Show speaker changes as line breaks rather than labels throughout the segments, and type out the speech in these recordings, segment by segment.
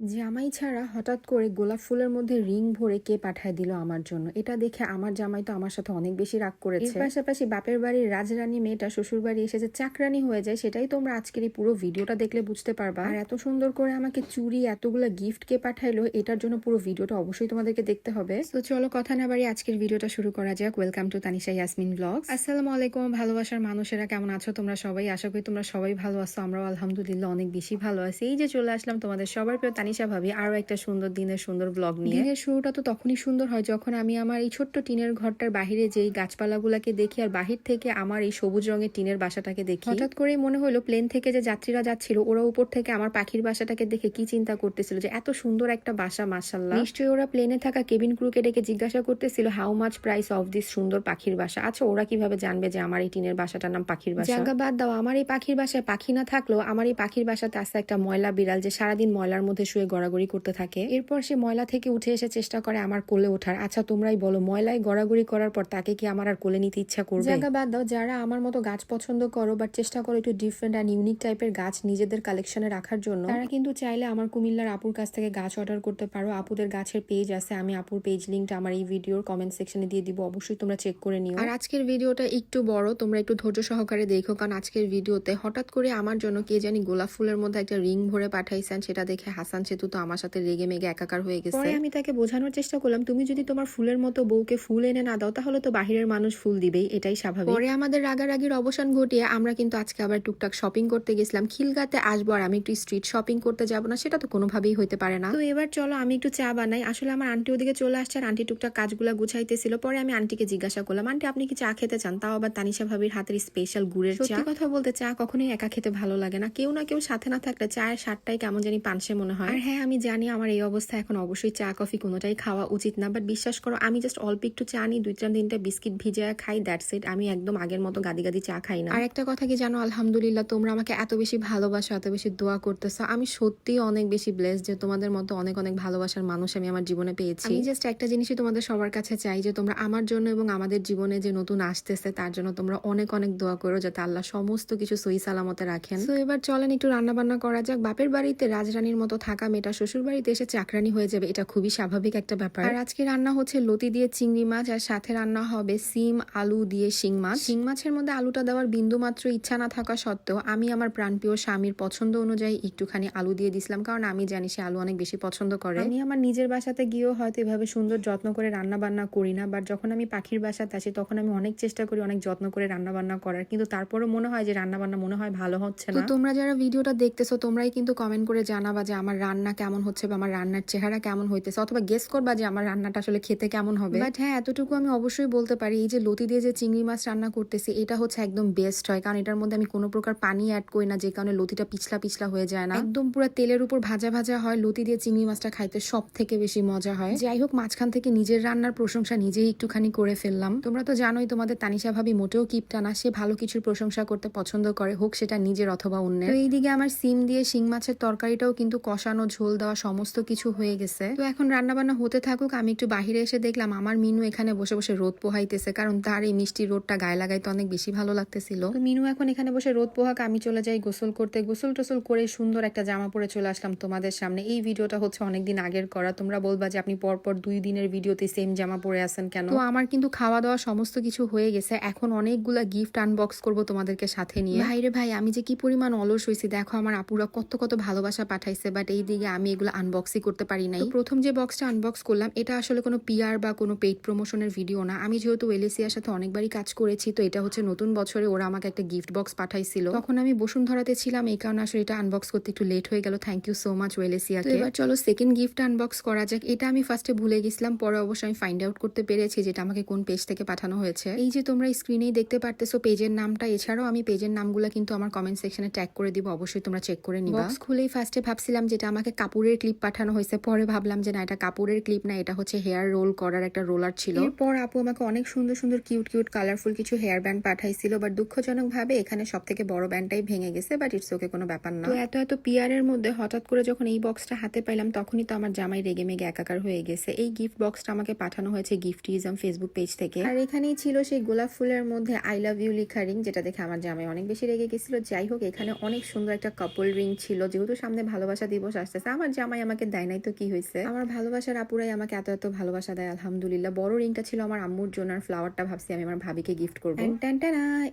জামাই ছাড়া হঠাৎ করে গোলাপ ফুলের মধ্যে রিং ভরে কে পাঠায় দিল আমার জন্য? এটা দেখে আমার জামাই তো আমার সাথে অনেক বেশি রাগ করেছে। এর পাশাপাশি বাপের বাড়ির রাজরানী মেয়েটা শ্বশুর বাড়ি এসে যে চাকরানি হয়ে যায় সেটাই তোমরা আজকের এই পুরো ভিডিওটা দেখলে বুঝতে পারবা। আর এত সুন্দর করে আমাকে চুরি এতগুলো গিফট কে পাঠাইলো এটার জন্য পুরো ভিডিওটা অবশ্যই তোমাদেরকে দেখতে হবে। তো চলো কথা না বাড়ি আজকের ভিডিওটা শুরু করা যাক। Welcome to Tanisha Yasmin blog আসসালামু আলাইকুম ভালোবাসার মানুষেরা কেমন আছো তোমরা সবাই? আশা করি তোমরা সবাই ভালো আছো আমরাও আলহামদুলিল্লাহ অনেক বেশি ভালো আছি। এই যে চলে আসলাম তোমাদের সবার প্রিয় তানিশা ভাবি আরও একটা সুন্দর দিনের সুন্দর ব্লগ নিয়ে। দিনের শুরুটা তো তখনই সুন্দর হয় যখন আমি আমার এই ছোট্ট টিনের ঘরটার বাহিরে যেই গাছপালাগুলাকে দেখি আর বাহির থেকে আমার এই সবুজ রঙের টিনের বাসাটাকে দেখি। হঠাৎ করেই মনে হলো প্লেন থেকে যে যাত্রীরা যাচ্ছিল ওরা উপর থেকে আমার পাখির বাসাটাকে দেখে কি চিন্তা করতেছিল যে এত সুন্দর একটা বাসা মাসাল্লাহ নিশ্চয়ই ওরা প্লেনে থাকা কেবিন ক্রুকে ডেকে জিজ্ঞাসা করতেছিল how much price of this সুন্দর পাখির বাসা? আচ্ছা ওরা কীভাবে জানবে যে আমার এই টিনের বাসাটার নাম পাখির বাসা? জায়গা বাদ দাও আমার এই পাখির বাসায় পাখি না থাকলেও আমার এই পাখির বাসাতে আছে একটা ময়লা বিড়াল যে সারাদিন ময়লার মধ্যে শুয়ে গড়াগড়ি করতে থাকে। এরপর সে ময়লা থেকে উঠে এসে চেষ্টা করে আমার কোলে ওঠার। আচ্ছা তোমরাই বলো ময়লায় গড়াগড়ি করার পর তাকে কি আমার আর কোলে নিতে ইচ্ছা করবে? জায়গা বাদ দাও যারা আমার মতো গাছ পছন্দ করো বাট চেষ্টা করো একটু ডিফারেন্ট অ্যান্ড ইউনিক টাইপের গাছ নিজেদের কালেকশনে রাখার জন্য তারা কিন্তু চাইলে আমার কুমিল্লার আপুর কাছ থেকে গাছ অর্ডার করতে পারো। আপুদের গাছের পেজ আছে আমি আপুর পেজ লিঙ্কটা আমার এই ভিডিওর কমেন্ট সেকশনে দিয়ে দিব অবশ্যই তোমরা চেক করে নিও। আর আজকের ভিডিওটা একটু বড় তোমরা একটু ধৈর্য সহকারে দেখো কারণ আজকের ভিডিওতে হঠাৎ করে আমার জন্য কে জানি গোলাপ ফুলের মধ্যে একটা রিং ভরে পাঠাইছেন সেটা দেখে হাসান সেতু তো আমার সাথে রেগে মেগে একাকার হয়ে গেছে। পরে আমি তাকে বোঝানোর চেষ্টা করলাম তুমি যদি তোমার ফুলের মতো বউকে ফুল এনে না দাও তাহলে তো বাহিরের মানুষ ফুল দিবেই এটাই স্বাভাবিক। পরে আমাদের রাগারাগির অবসান ঘটিয়ে আমরা কিন্তু আজকে আবার টুকটাক শপিং করতে গেছিলাম। খিলগাতে আসব আর আমি একটু স্ট্রিট শপিং করতে যাব না সেটা তো কোনোভাবেই হইতে পারে না। তো এবার চলো আমি একটু চা বানাই। আসলে আমার আন্টি ওদিকে চলে আসছে আর আন্টি টুকটাক কাজগুলো গুছাইতেছিল। পরে আমি আন্টিকে জিজ্ঞাসা করলাম আন্টি আপনি কি চা খেতে চান? তাও আবার তানিশা ভাবির হাতের স্পেশাল গুড়ের চা। সত্যি কথা বলতে চা কখনোই একা খেতে ভালো লাগে না। কেউ না কেউ সাথে না থাকলে চায়ের স্বাদটাই কেমন জানি পানসে মনে হয়। আর হ্যাঁ আমি জানি আমার এই অবস্থা এখন অবশ্যই চা কফি কোনোটাই খাওয়া উচিত না বাট বিশ্বাস করো আমি জাস্ট অল্প একটু চা নিই দুই চার তিনটা বিস্কিট ভিজে খাই দ্যাটস ইট আমি একদম আগের মতো গাদি গাদি চা খাই না। আর একটা কথা কি জানো? আলহামদুলিল্লাহ তোমরা আমাকে এত বেশি ভালোবাসো এত বেশি দোয়া করতেছো আমি সত্যি অনেক বেশি ব্লেস যে তোমাদের মতো অনেক অনেক ভালোবাসার মানুষ আমি আমার জীবনে পেয়েছি। আমি জাস্ট একটা জিনিসই তোমাদের সবার কাছে চাই যে তোমরা আমার জন্য এবং আমাদের জীবনে যে নতুন আসতেছে তার জন্য তোমরা অনেক অনেক দোয়া করো যাতে আল্লাহ সমস্ত কিছু সই সালামতে রাখেন। তো এবার চলেন একটু রান্না বান্না করা যাক। বাপের বাড়িতে রাজরানীর মতো থাকা মেয়েটা শ্বশুর বাড়িতে এসে চাকরানি হয়ে যাবে, এটা খুবই স্বাভাবিক একটা ব্যাপার। আর আজকে রান্না হচ্ছে লতি দিয়ে চিংড়ি মাছ, আর সাথে রান্না হবে সিম, আলু দিয়ে শিং মাছ। শিং মাছের মধ্যে আলুটা দেওয়ার বিন্দু মাত্র ইচ্ছা না থাকা সত্ত্বেও আমি আমার প্রাণপ্রিয় স্বামীর পছন্দ অনুযায়ী একটুখানি আলু দিয়ে দিছিলাম, কারণ আমি জানি সে আলু অনেক বেশি পছন্দ করে। আমি আমার নিজের বাসাতে গিয়েও হয়তো এভাবে সুন্দর যত্ন করে রান্না বান্না করি না বাট যখন আমি পাখির বাসাতে আসি তখন আমি অনেক চেষ্টা করি অনেক যত্ন করে রান্না বান্না করার, কিন্তু তারপরেও মনে হয় যে রান্না বান্না মনে হয় ভালো হচ্ছে না। তোমরা যারা ভিডিওটা দেখতেছো তোমরাই কিন্তু কমেন্ট করে জানাবা যে আমার রান্না কেমন হচ্ছে বা আমার রান্নার চেহারা কেমন হইতেছে? অথবা গেস করবা যে আমার রান্নাটা আসলে খেতে কেমন হবে। বাট হ্যাঁ এতটুকু আমি অবশ্যই বলতে পারি, এই যে লতি দিয়ে যে চিংড়ি মাছ রান্না করতেছি, এটা হচ্ছে একদম বেস্ট হয়। কারণ এটার মধ্যে আমি কোনো প্রকার পানি অ্যাড করি না, যে কারণে লতিটা পিছলা পিছলা হয়ে যায় না। একদম পুরো তেলের উপর ভাজা ভাজা হয়, লতি দিয়ে চিংড়ি মাছটা খাইতে সব থেকে বেশি মজা হয়। যাই হোক, মাঝখান থেকে নিজের রান্নার প্রশংসা নিজেই একটুখানি করে ফেললাম। তোমরা তো জানোই তোমাদের তানিশা ভাবি মোটেও কিপটা না, সে ভালো কিছুর প্রশংসা করতে পছন্দ করে, হোক সেটা নিজের অথবা অন্যের। তো এইদিকে আমার সিম দিয়ে শিং মাছের তরকারিটাও কিন্তু কষানো ঝোল দেওয়া সমস্ত কিছু হয়ে গেছে। তো এখন রান্না বান্না হতে থাকুক আমি একটু বাহিরে এসে দেখলাম আমার মিনু এখানে বসে বসে রোদ পোহাইতেছে কারণ তার এই মিষ্টি রোদটা গায়ে লাগাইতে অনেক বেশি ভালো লাগতেছিল। তো মিনু এখন এখানে বসে রোদ পোহাক আমি চলে যাই গোসল করতে। গোসল টোসল করে সুন্দর একটা জামা পরে চলে আসলাম তোমাদের সামনে। এই ভিডিওটা হচ্ছে অনেকদিন আগের করা। তোমরা বলবা যে আপনি পরপর দুই দিনের ভিডিওতে সেম জামা পরে আসেন কেন? তো আমার কিন্তু খাওয়া দাওয়া সমস্ত কিছু হয়ে গেছে। এখন অনেকগুলা গিফট আনবক্স করব তোমাদেরকে সাথে নিয়ে। ভাইরে ভাই আমি যে কি পরিমাণ অলস হয়েছি দেখো আমার আপুরা কত কত ভালোবাসা পাঠাইছে বাট এই দিকে আমি এগুলো আনবক্সই করতে পারি নাই। প্রথম যে বক্সটা আনবক্স করলাম এটা আসলে কোনো পিআর বা কোনো পেইড প্রমোশনের ভিডিও না। আমি যেহেতু ওয়েলেসিয়ার সাথে অনেকবারই কাজ করেছি তো এটা হচ্ছে নতুন বছরে ওরা আমাকে একটা গিফট বক্স পাঠাইছিল। তখন আমি বসুন্ধরাতে ছিলাম এই কারণে আসলে এটা আনবক্স করতে একটু লেট হয়ে গেল। থ্যাংক ইউ সো মাচ ওয়েলেসিয়াকে এবার চলো সেকেন্ড গিফট আনবক্স করা যাক। এটা আমি ফার্স্টে ভুলে গেছিলাম পরে অবশ্য আমি ফাইন্ড আউট করতে পেরেছি যেটা আমাকে কোন পেজ থেকে পাঠানো হয়েছে। এই যে তোমরা স্ক্রিনেই দেখতে পারতেছো পেজের নামটা এছাড়াও আমি পেজের নামগুলো কিন্তু আমার কমেন্ট সেকশনে ট্যাগ করে দিব অবশ্যই তোমরা চেক করে নিবা। বক্স খুলেই ফার্স্টে ভাবছিলাম যেটা আমাকে কাপড়ের ক্লিপ পাঠানো হয়েছে। পরে ভাবলাম যে না এটা কাপড়ের ক্লিপ না এটা হচ্ছে হেয়ার রোল করার একটা রোলার ছিল। এরপর আপু আমাকে অনেক সুন্দর সুন্দর কিউট কিউট কালারফুল কিছু হেয়ার ব্যান্ড পাঠাইছিল বাট দুঃখজনক ভাবে এখানে সব থেকে বড় ব্যান্ডটাই ভেঙে গেছে বাট ইটস ওকে কোনো ব্যাপার না। তো এত এত পিয়ার এর মধ্যে হঠাৎ করে যখন এই বক্সটা হাতে পাইলাম তখনই তো আমার জামাই রেগে মেগে একাকার হয়ে গেছে। এই গিফট বক্সটা আমাকে পাঠানো হয়েছে গিফটিজম ফেসবুক পেজ থেকে। আর এখানেই ছিল সেই গোলাপ ফুলের মধ্যে আই লাভ ইউ লেখা রিং যেটা দেখে আমার জামাই অনেক বেশি রেগে গেছিল। যাই হোক এখানে অনেক সুন্দর একটা কাপল রিং ছিল। যেহেতু সামনে ভালোবাসা দিবস আসতেছে। আমার জামাই আমাকে দেয় নাই তো কি হয়েছে? আমার ভালোবাসার আপুরাই আমাকে এত এত ভালোবাসা দেয় আলহামদুলিল্লাহ। বড় রিংটা ছিল আমার আম্মুর জন্য আর ফ্লাওয়ারটা ভাবছি আমি আমার ভাবিকে গিফট করব।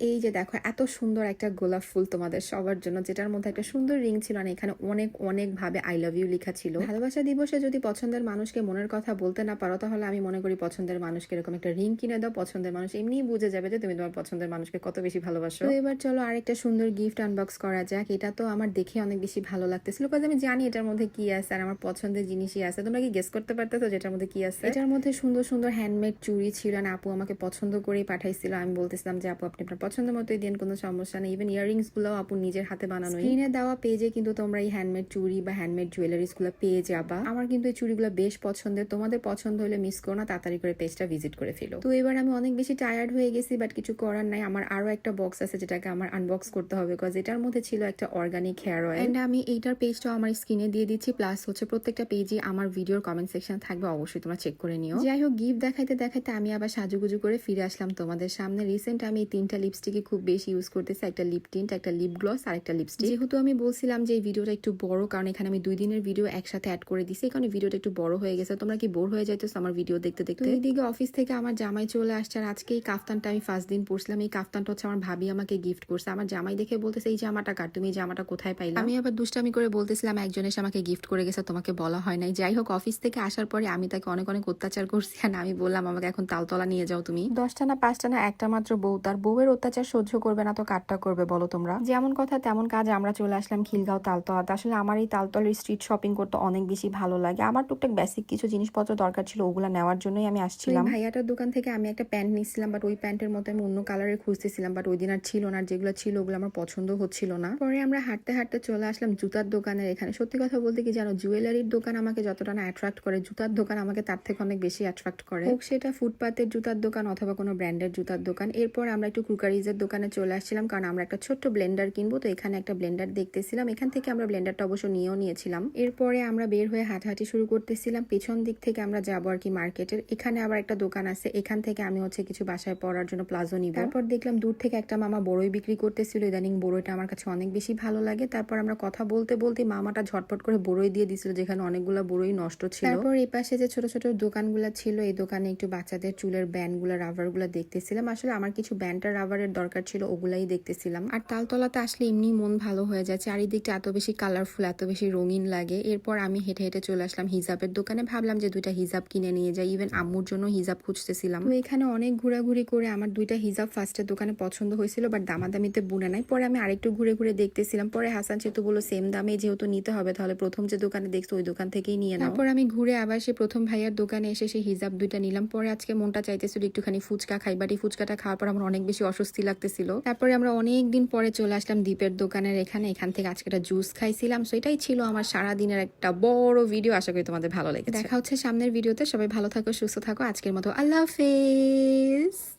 এই যে দেখো এত সুন্দর একটা গোলাপ ফুল তোমাদের সবার জন্য যেটার মধ্যে একটা সুন্দর রিং ছিল না এখানে অনেক অনেক ভাবে আই লাভ ইউ লেখা ছিল। ভালোবাসা দিবসে যদি পছন্দের মানুষকে মনের কথা বলতে না পারো তাহলে আমি মনে করি পছন্দের মানুষকে এরকম একটা রিং কিনে দাও। পছন্দের মানুষ এমনিই বুঝে যাবে যে তুমি তোমার পছন্দের মানুষকে কত বেশি ভালোবাসো। তো এবার চলো আরেকটা সুন্দর গিফট আনবক্স করা যাক। এটা তো আমার দেখে অনেক বেশি ভালো লাগতেছিল কারণ আমি জানি এটার মধ্যে কি আছে আর আমার পছন্দের জিনিসই আছে? তোমরা কি গেস করতে পারতেছো যেটার মধ্যে কি আছে? এটার মধ্যে সুন্দর সুন্দর হ্যান্ডমেড চুড়ি ছিল না আপু আমাকে পছন্দ করেই পাঠাইছিল। আমি বলতেছিলাম যে আপু আপনি আপনার পছন্দ মতোই দিন কোনো সমস্যা নেই। ইভেন ইয়ারিংসগুলো আপু নিজের হাতে বানানো স্ক্রিনে দেওয়া পেজে কিন্তু তোমরা এই হ্যান্ডমেড চুড়ি বা হ্যান্ডমেড জুয়েলারিসগুলো পেয়ে যাবা। আমার কিন্তু এই চুড়িগুলো বেশ পছন্দের। তোমাদের পছন্দ হলে মিস করো না তাড়াতাড়ি করে পেজটা ভিজিট করে ফেলো। তো এবার আমি অনেক বেশি টায়ার্ড হয়ে গেছি বাট কিছু করার নাই। আমার আরও একটা বক্স আছে যেটাকে আমার আনবক্স করতে হবে বিকজ এটার মধ্যে ছিল একটা অর্গানিক হেয়ার অয়েল এন্ড আমি এইটার পেজটাও আমার স্ক্রিনে দিয়ে দিচ্ছি প্লাস হচ্ছে প্রত্যেকটা পেজে আমার ভিডিওর কমেন্ট সেকশন থাকবে অবশ্যই তোমরা চেক করে নিও। যাই হোক গিফট দেখাইতে দেখাইতে আমি আবার সাজুগুজু করে ফিরে আসলাম তোমাদের সামনে। রিসেন্ট আমি এই তিনটা লিপস্টিকই খুব বেশি ইউজ করতেছি একটা লিপ টিন্ট একটা লিপ গ্লস আর একটা লিপস্টিক যেহেতু আমি বলছিলাম যে এই ভিডিওটা একটু বড় কারণ এখানে আমি দুই দিনের ভিডিও একসাথে অ্যাড করে দিছি কারণে ভিডিওটা একটু বড় হয়ে গেছে। তোমরা কি বোর হয়ে যাইতেছো আমার ভিডিও দেখতে দেখতে? এইদিকে অফিস থেকে আমার জামাই চলে আসছে আর আজকে এই কাফতানটা আমি ফার্স্ট দিন পরছিলাম। এই কাফতানটা হচ্ছে আমার ভাবি আমাকে গিফট করছে। আমার জামাই দেখে বলতেছে এই জামাটা কার? তুমি এই জামাটা কোথায় পাইলে? আমি আবার দুষ্টামি করে বলতেছিলাম একজনের এসে আমাকে গিফট করে গেছে তোমাকে বলা হয় নাই। যাই হোক অফিস থেকে আসার পরে আমি তাকে অনেক অনেক অত্যাচার করছি আর আমি বললাম আমাকে এখন তালতলা নিয়ে যাও তুমি। দশটা না পাঁচটা না একটা মাত্র বউ তার বউয়ের অত্যাচার সহ্য করবে না তো কাটটা করবে বলো তোমরা? যেমন কথা তেমন কাজ আমরা চলে আসলাম খিলগাঁও তালতলাতে। আসলে আমার এই তালতলার স্ট্রিট শপিং করতে অনেক বেশি ভালো লাগে। আমার টুকটাক বেসিক কিছু জিনিসপত্র দরকার ছিল ওগুলো নেওয়ার জন্যই আমি আসছিলাম। ভাইয়াটার দোকান থেকে আমি একটা প্যান্ট নিয়েছিলাম বাট ওই প্যান্টের মতো আমি অন্য কালারের খুঁজতেছিলাম বাট ওই দিন আর ছিল না যেগুলো ছিল ওগুলো আমার পছন্দ হচ্ছিল না। পরে আমরা হাঁটতে হাঁটতে চলে আসলাম জুতার দোকানের এখানে সত্যি কথা বলতে কি জানো? জুয়েলারির দোকান আমাকে যতটা না অ্যাট্রাক্ট করে, জুতার দোকান আমাকে তার থেকে অনেক বেশি অ্যাট্রাক্ট করে। হোক সেটা ফুটপাতের জুতার দোকান অথবা কোনো ব্র্যান্ডের জুতার দোকান। এরপর আমরা একটু কুকারিজের দোকানে চলে আসছিলাম, কারণ আমরা একটা ছোট্ট ব্লেন্ডার কিনবো, তো এখানে একটা ব্লেন্ডার দেখতেছিলাম। এখান থেকে আমরা ব্লেন্ডারটা অবশ্য নিয়েও নিয়েছিলাম। এরপরে আমরা বের হয়ে হাঁটাহাঁটি শুরু করতেছিলাম। পেছন দিক থেকে আমরা যাব আর কি মার্কেটের এখানে আবার একটা দোকান আছে, এখান থেকে আমি হচ্ছে কিছু বাসায় পরার জন্য প্লাজো নিব। তারপর দেখলাম দূর থেকে একটা মামা বড়ই বিক্রি করতেছিল। ইদানিং বড়ইটা আমার কাছে অনেক বেশি ভালো লাগে। তারপর আমরা কথা বলতে বলতে মামাটা ঝটপট করে বড়ই দিয়ে দিছিল যেখানে অনেকগুলো বড়ই নষ্ট ছিল। তারপর এই পাশে যে ছোট ছোট দোকানগুলো ছিল, এই দোকানে একটু বাচ্চাদের চুলের ব্যান্ডগুলো, রাবারগুলো দেখতেছিলাম। আসলে আমার কিছু ব্যান্ডটা রাবারের দরকার ছিল, ওগুলাই দেখতেছিলাম। আর তালতলাতে আসলে এমনি মন ভালো হয়ে যায় চারিদিকটা এত বেশি কালারফুল এত বেশি রঙিন লাগে। এরপর আমি হেঁটে হেঁটে চলে আসলাম হিজাবের দোকানে। ভাবলাম যে দুইটা হিজাব কিনে নিয়ে যাই ইভেন আম্মুর জন্য হিজাব খুঁজতেছিলাম। তো এখানে অনেক ঘোরাঘুরি করে আমার দুইটা হিজাব ফার্স্টের দোকানে পছন্দ হয়েছিল বাট দামাদামিতে বুনে নাই। পরে আমি আরেকটু ঘুরে ঘুরে দেখতেছিলাম। পরে হাসান সেতু বলল সেম দামে যেহেতু নিতে হবে তাহলে প্রথম যে দোকানে দেখছ ওই দোকান থেকেই নিয়ে নাও। তারপর আমি ঘুরে আবার সে প্রথম ভাইয়ার দোকানে এসে সেই হিজাব দুইটা নিলাম। পরে আজকে মনটা চাইতেছিল একটুখানি ফুচকা খাই বাট এই ফুচকাটা খাওয়ার পর আমার অনেক বেশি অস্বস্তি লাগতেছিল। তারপরে আমরা অনেক দিন পরে চলে আসলাম দ্বীপের দোকানের এখানে। এখান থেকে আজকে একটা জুস খাইছিলাম। সো এটাই ছিল আমার সারা দিনের একটা বড় ভিডিও আশা করি তোমাদের ভালো লেগেছে। দেখা হচ্ছে সামনের ভিডিওতে সবাই ভালো থাকো সুস্থ থাকো। আজকের মতো আল্লাহ হাফেজ।